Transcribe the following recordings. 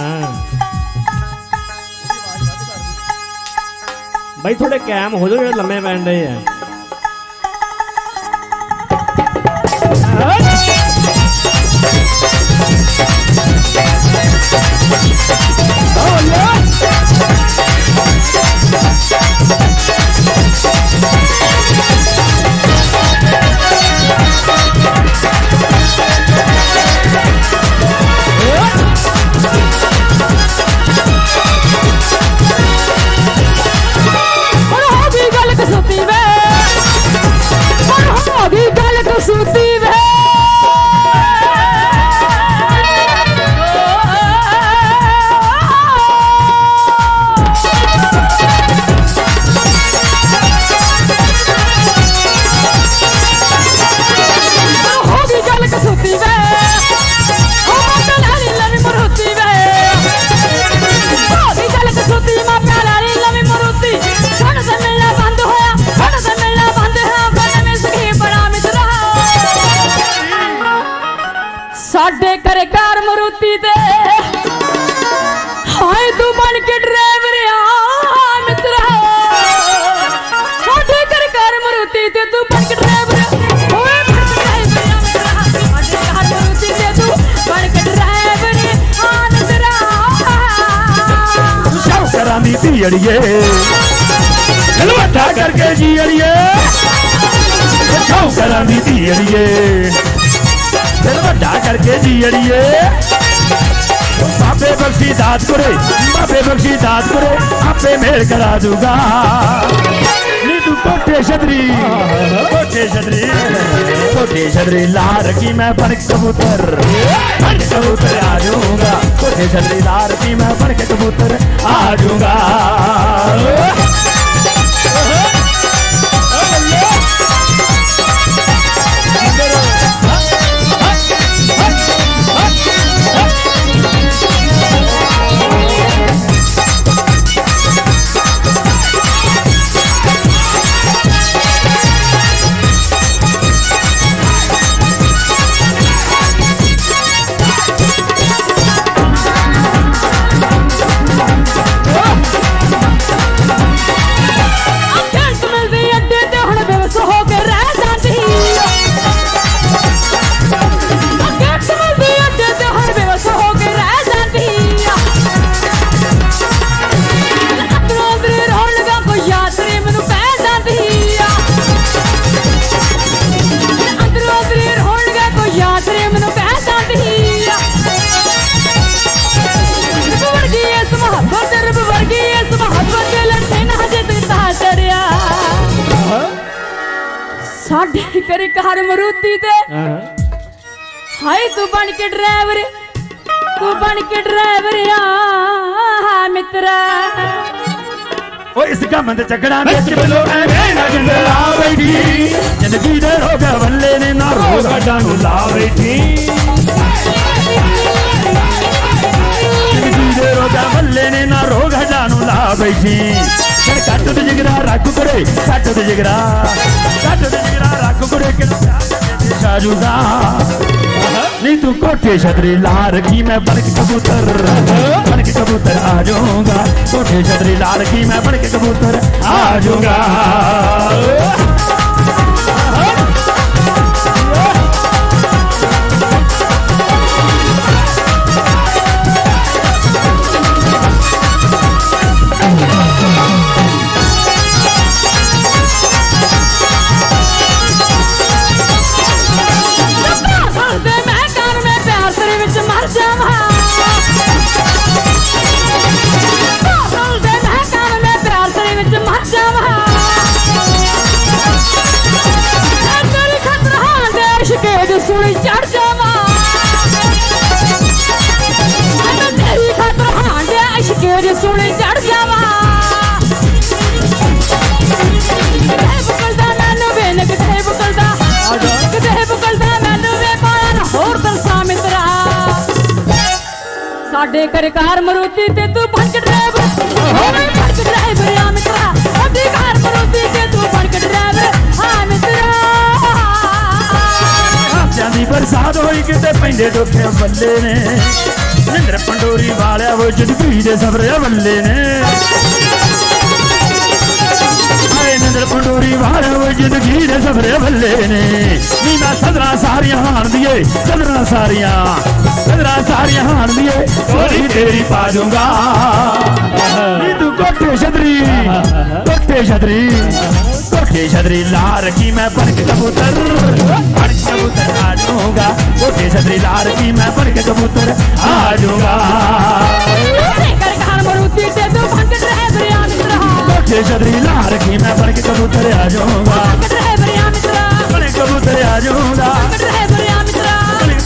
ਹਾਂ ਬਾਈ ਥੋੜੇ ਕੈਮ ਹੋ ਜਾਓ ਜਿਹੜੇ ਲੰਮੇ ਪੈਣ ਡਏ ਆ। ਸਾਡੇ ਘਰੇ ਕਾਰ ਮਰੂਤੀ ਤੇ ਹਾਏ ਤੂੰ ਬਣ ਕੇ ਡਰਾਈਵਰ ਆ ਮਿੱਤਰਾ ਸਾਡੇ ਘਰ ਕਾਰ ਮਰੂਤੀ ਤੇ ਤੂੰ ਬਣ ਕੇ ਡਰਾਈਵਰ ਓਏ ਬਣ ਕੇ ਡਰਾਈਵਰ ਆ ਮਿੱਤਰਾ ਸਾਡੇ ਘਰ ਮਰੂਤੀ ਤੇ ਤੂੰ ਬਣ ਕੇ ਡਰਾਈਵਰ ਆ ਮਿੱਤਰਾ ਸ਼ੌਕਰਾਂ ਦੀ ਧੀ ਅੜੀਏ ਚਲੋ ਵੱਡਾ ਕਰਕੇ ਜੀ ਅੜੀਏ ਸ਼ੌਕਰਾਂ ਦੀ ਧੀ ਅੜੀਏ दिल वड्डा करके जी अड़िए बाबे बख्शी दाद करे बाबे बख्शी दाद करे, आपे मेल करा दूँगा। नीतू छतरी छतरी कोटे छतरी की मैं बनक कबूतर कबूतर आ जाऊँगा। छतरी, लार की मैं बनक कबूतर आ जाऊँगा। गाड़ी कर कार मरूती दे। हाँ। हाय तू बन के ड्राइवर तू बन के ड्राइवर या मित्रा। ओ इस गम झगड़ा में चिपलो ऐ ना जंद लावेगी। ज़िंदगी दे रोगा वल्ले ने ना रोगा डांग लावेगी। ज़िंदगी दे रोगा वल्ले ने ना रोगा डांग लावेगी। கட்டுது ஜிகிரா ராக்கு குடை तू कोठे छतरी लाल की मैं बन कबूतर बड़क कबूतर आ जाऊँगा कोठे छतरी लाल की मैं बन कबूतर आ जाऊँगा ਇਸ਼ਕੇ ਦੇ ਸੂਲੀ ਚੜ ਜਾਵਾਂ। ਬੁਕਲਦਾ ਮੈਨੂੰ ਵੇ ਨਾ ਕਿਤੇ ਬੁਕਲਦਾ। ਕਿਤੇ ਬੁਕਲਦਾ ਮੈਨੂੰ ਵੇ ਪਾਇਆ ਨਾ ਹੋਰ ਦਰਸਾ ਮਿੱਤਰਾ ਸਾਡੇ ਘਰ ਕਾਰ ਮਰੂਤੀ ਤੇ ਤੂੰ ਬਣ ਡਰਾਈਵਰ। ਹੋਵੇ ਬਣ ਡਰਾਈਵਰ ਆ ਮਿੱਤਰਾ ਸਾਡੇ ਘਰ ਮਰੂਤੀ ਤੇ ਤੂੰ ਬਣ ਡਰਾਈਵਰ ਹਾਂ ਮਿੱਤਰਾ ਹਾਸਿਆਂ ਦੀ ਬਰਸਾਤ ਹੋਈ ਕਿਤੇ ਪੈਂਦੇ ਦੁੱਖੇ ਬੱਲੇ ਨੇ। ਨਿੰਦਰ ਪੰਡੋਰੀ ਵਾਲਿਆ ਉਹ ਜ਼ਿੰਦਗੀ ਦੇ ਸਬਰ ਬੱਲੇ ਨੇ ਆਏ ਨਿੰਦਰ ਪੰਡੋਰੀ ਵਾਲਿਆ ਉਹ ਜ਼ਿੰਦਗੀ ਦੇ ਸਬਰ ਬੱਲੇ ਨੇ ਨੀ ਮੈਂ ਸਦਰਾਂ ਸਾਰੀਆਂ ਹਾਣ ਦੀਏ ਸਦਰਾਂ ਸਾਰੀਆਂ ਸਦਰਾਂ ਸਾਰੀਆਂ ਹਾਣ ਦੀਏ ਤੋਰੀ ਤੇਰੀ ਪਾ ਦੂੰਗਾ ਨੀ ਤੂੰ ਕੋਠੇ ਛਤਰੀ ਕੋਠੇ ਛਤਰੀ छोटे छतरी लार की मैं पर कबूतर। पर कबूतर आ जाऊँगा के छतरी लार की मैं पर कबूतर आ जाऊँगा छतरी लार की मैं पर कबूतर आ जाऊँगा कबूतर आ जाऊँगा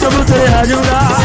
कबूतर आ जाऊँगा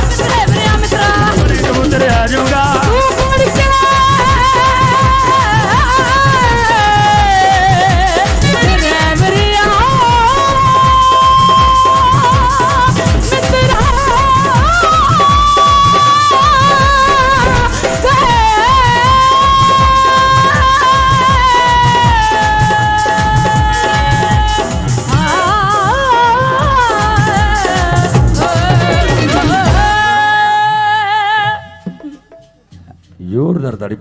Bernard